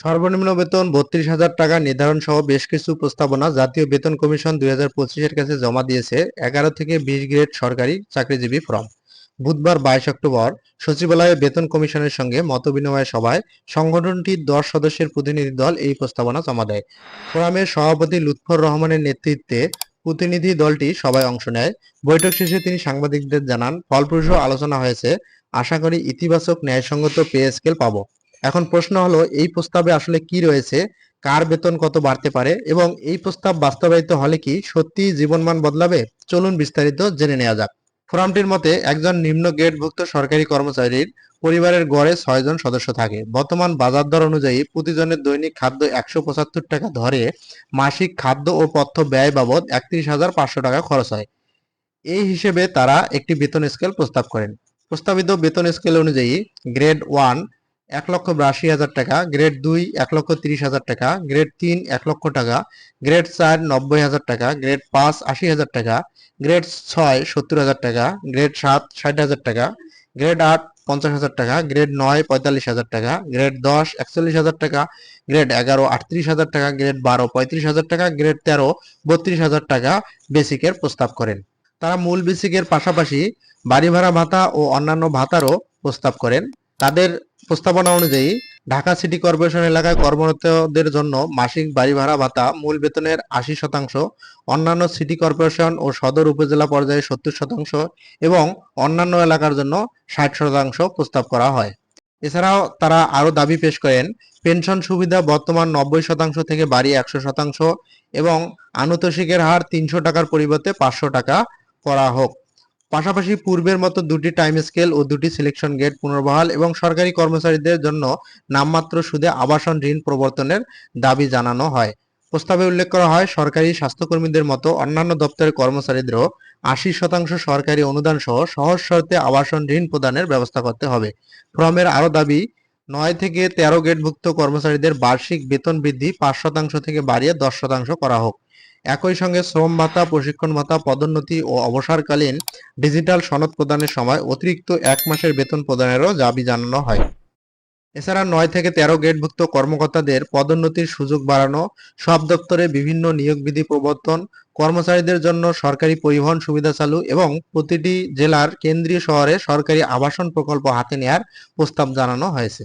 সর্বনিম্ন বেতন বত্রিশ হাজার টাকা নির্ধারণ সহ বেশ কিছু প্রস্তাবনা জাতীয় বেতন কমিশন দুই হাজার পঁচিশের কাছে জমা দিয়েছে। এগারো থেকে বিশ গ্রেড সরকারি চাকরিজীবী ফর্ম। বুধবার বাইশ অক্টোবর সচিবালয়ে বেতন কমিশনের সঙ্গে মতবিনিময় সভায় সংগঠনটির দশ সদস্যের প্রতিনিধি দল এই প্রস্তাবনা জমা দেয়। ফোরামের সভাপতি লুৎফর রহমানের নেতৃত্বে প্রতিনিধি দলটি সভায় অংশ নেয়। বৈঠক শেষে তিনি সাংবাদিকদের জানান, ফলপ্রসূ আলোচনা হয়েছে। আশা করি ইতিবাচক ন্যায়সঙ্গত পে স্কেল পাবো। এখন প্রশ্ন হলো, এই প্রস্তাবে আসলে কি রয়েছে? কার বেতন কত বাড়তে পারে? এবং এই প্রস্তাব বাস্তবায়িত হলে কি সত্যি জীবনমান বদলাবে? চলুন বিস্তারিত জেনে নেওয়া যাক। ফোরামটির মতে, একজন নিম্ন গ্রেডভুক্ত সরকারি কর্মচারীর পরিবারের গড়ে ছয়জন সদস্য থাকে। বর্তমান বাজার দর অনুযায়ী প্রতিজনের দৈনিক খাদ্য একশো পঁচাত্তর টাকা ধরে মাসিক খাদ্য ও পথ্য ব্যয় বাবদ একত্রিশ হাজার পাঁচশো টাকা খরচ হয়। এই হিসেবে তারা একটি বেতন স্কেল প্রস্তাব করেন। প্রস্তাবিত বেতন স্কেল অনুযায়ী গ্রেড ওয়ান এক লক্ষ বিরাশি হাজার টাকা গ্রেড দুই এক লক্ষ তিরিশ হাজার টাকা গ্রেড তিন এক লক্ষ টাকা গ্রেড চার নব্বই হাজার টাকা গ্রেড পাঁচ আশি হাজার টাকা গ্রেড ছয় সত্তর হাজার টাকা গ্রেড সাত ষাট হাজার টাকা গ্রেড আট পঞ্চাশ হাজার টাকা গ্রেড নয় পঁয়তাল্লিশ হাজার টাকা গ্রেড দশ একচল্লিশ হাজার টাকা গ্রেড এগারো আটত্রিশ হাজার টাকা গ্রেড বারো পঁয়ত্রিশ হাজার টাকা গ্রেড তেরো বত্রিশ হাজার টাকা বেসিকের প্রস্তাব করেন তারা মূল বেসিকের পাশাপাশি বাড়ি ভাড়া ভাতা ও অন্যান্য ভাতারও প্রস্তাব করেন তাদের প্রস্তাবনা অনুযায়ী ঢাকা সিটি কর্পোরেশন এলাকায় কর্মরতদের জন্য মাসিক বাড়ি ভাড়া ভাতা মূল বেতনের আশি শতাংশ, অন্যান্য সিটি কর্পোরেশন ও সদর উপজেলা পর্যায়ে সত্তর শতাংশ এবং অন্যান্য এলাকার জন্য ষাট শতাংশ প্রস্তাব করা হয়। এছাড়াও তারা আরও দাবি পেশ করেন, পেনশন সুবিধা বর্তমান নব্বই শতাংশ থেকে বাড়ি একশো শতাংশ এবং আনুতোষিকের হার তিনশো টাকার পরিবর্তে পাঁচশো টাকা করা হোক। পাশাপাশি পূর্বের মতো দুটি টাইম স্কেল ও দুটি সিলেকশন গেট পুনর্বহাল এবং সরকারি কর্মচারীদের জন্য নামমাত্র সুদে আবাসন ঋণ প্রবর্তনের দাবি জানানো হয়। প্রস্তাবে উল্লেখ করা হয়, সরকারি স্বাস্থ্যকর্মীদের মতো অন্যান্য দপ্তরের কর্মচারীদেরও আশি শতাংশ সরকারি অনুদান সহ সহজ শর্তে আবাসন ঋণ প্রদানের ব্যবস্থা করতে হবে। ফ্রমের আরও দাবি, নয় থেকে তেরো গেটভুক্ত কর্মচারীদের বার্ষিক বেতন বৃদ্ধি পাঁচ শতাংশ থেকে বাড়িয়ে দশ শতাংশ করা হোক। একই সঙ্গে শ্রম ভাতা, প্রশিক্ষণ ভাতা, পদোন্নতি ও অবসরকালীন ডিজিটাল সনদ প্রদানের সময় অতিরিক্ত এক মাসের বেতন প্রদানেরও দাবি জানানো হয়। এছাড়া নয় থেকে তেরো গেটভুক্ত কর্মকর্তাদের পদোন্নতির সুযোগ বাড়ানো, সব দপ্তরে বিভিন্ন নিয়োগ বিধি প্রবর্তন, কর্মচারীদের জন্য সরকারি পরিবহন সুবিধা চালু এবং প্রতিটি জেলার কেন্দ্রীয় শহরে সরকারি আবাসন প্রকল্প হাতে নেয়ার প্রস্তাব জানানো হয়েছে।